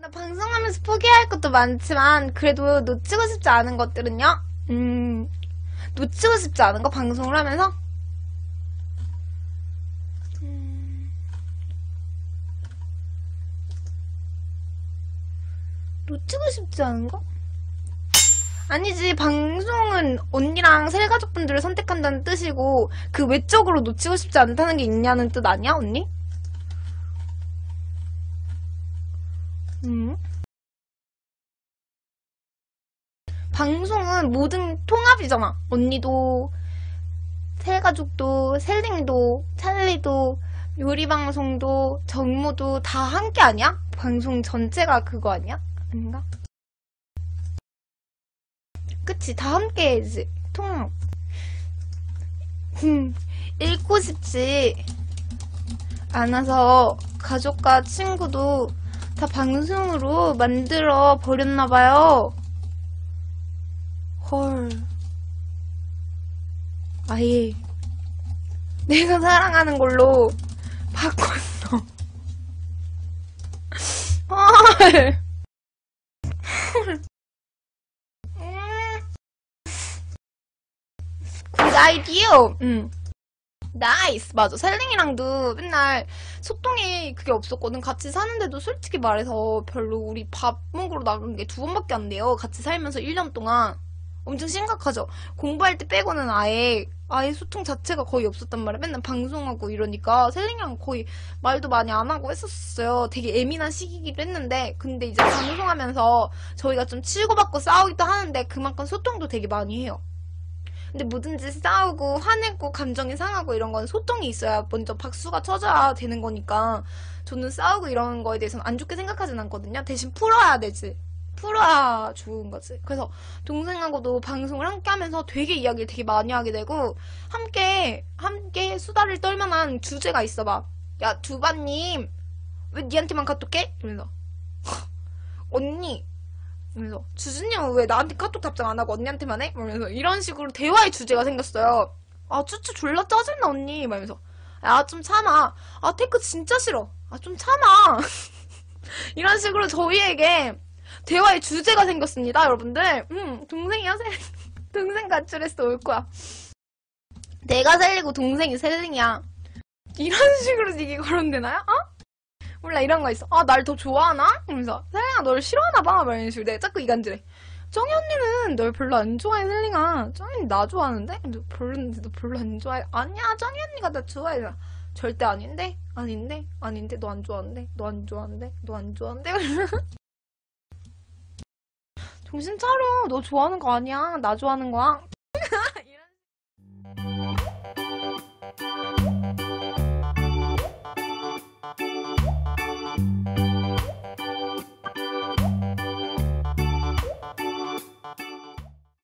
나 방송하면서 포기할 것도 많지만 그래도 놓치고 싶지 않은 것들은요? 음, 놓치고 싶지 않은 거 방송을 하면서? 음, 놓치고 싶지 않은 거? 아니지 방송은 언니랑 셀 가족분들을 선택한다는 뜻이고 그 외적으로 놓치고 싶지 않다는 게 있냐는 뜻 아니야 언니? 음. 방송은 모든 통합이잖아. 언니도, 셀가족도, 셀링도, 찰리도, 요리 방송도, 정모도 다 함께 아니야? 방송 전체가 그거 아니야? 아닌가? 그치, 다 함께 해야지. 통합. 음, 읽고 싶지 않아서 가족과 친구도 다 방송으로 만들어 버렸나봐요. 헐. 아예. 내가 사랑하는 걸로 바꿨어. 헐. 굿 아이디어. 응. 나이스. 맞아. 셀링이랑도 맨날 소통이 그게 없었거든. 같이 사는데도 솔직히 말해서 별로 우리 밥 먹으러 나간 게 두 번밖에 안 돼요. 같이 살면서 1년 동안. 엄청 심각하죠. 공부할 때 빼고는 아예 아예 소통 자체가 거의 없었단 말이야. 맨날 방송하고 이러니까 셀링이랑 거의 말도 많이 안 하고 했었어요. 되게 예민한 시기기도 했는데 근데 이제 방송하면서 저희가 좀 치고받고 싸우기도 하는데 그만큼 소통도 되게 많이 해요. 근데 뭐든지 싸우고 화내고 감정이 상하고 이런 건 소통이 있어야 먼저 박수가 쳐져야 되는 거니까 저는 싸우고 이런 거에 대해서는 안 좋게 생각하진 않거든요. 대신 풀어야 되지. 풀어야 좋은 거지. 그래서 동생하고도 방송을 함께 하면서 되게 이야기를 되게 많이 하게 되고 함께 함께 수다를 떨 만한 주제가 있어 봐. 야 두바님 왜 니한테만 카톡해? 이러면서 언니 이러면서 주주님은 왜 나한테 카톡 답장 안 하고 언니한테만 해? 이러면서 이런 식으로 대화의 주제가 생겼어요. 아 쭈쭈 졸라 짜증나 언니 이러면서 야좀 참아. 아 테크 진짜 싫어. 아 좀 참아. 이런 식으로 저희에게 대화의 주제가 생겼습니다, 여러분들. 음, 동생이야, 셀 동생 가출했어, 올 거야. 내가 셀리고 동생이 셀링이야. 이런 식으로 이게 거론되나요? 어? 몰라, 이런 거 있어. 아, 날 더 좋아하나? 이러면서, 셀링아, 널 싫어하나 봐. 막 이런 식으로 내가 자꾸 이간질해. 정희 언니는 널 별로 안 좋아해, 셀링아. 정희 언니 나 좋아하는데? 너 별로인데 너 별로 안 좋아해. 아니야, 정희 언니가 나 좋아해. 절대 아닌데? 아닌데? 아닌데? 너 안 좋아하는데? 너 안 좋아하는데? 너 안 좋아하는데? 정신 차려. 너 좋아하는 거 아니야. 나 좋아하는 거야.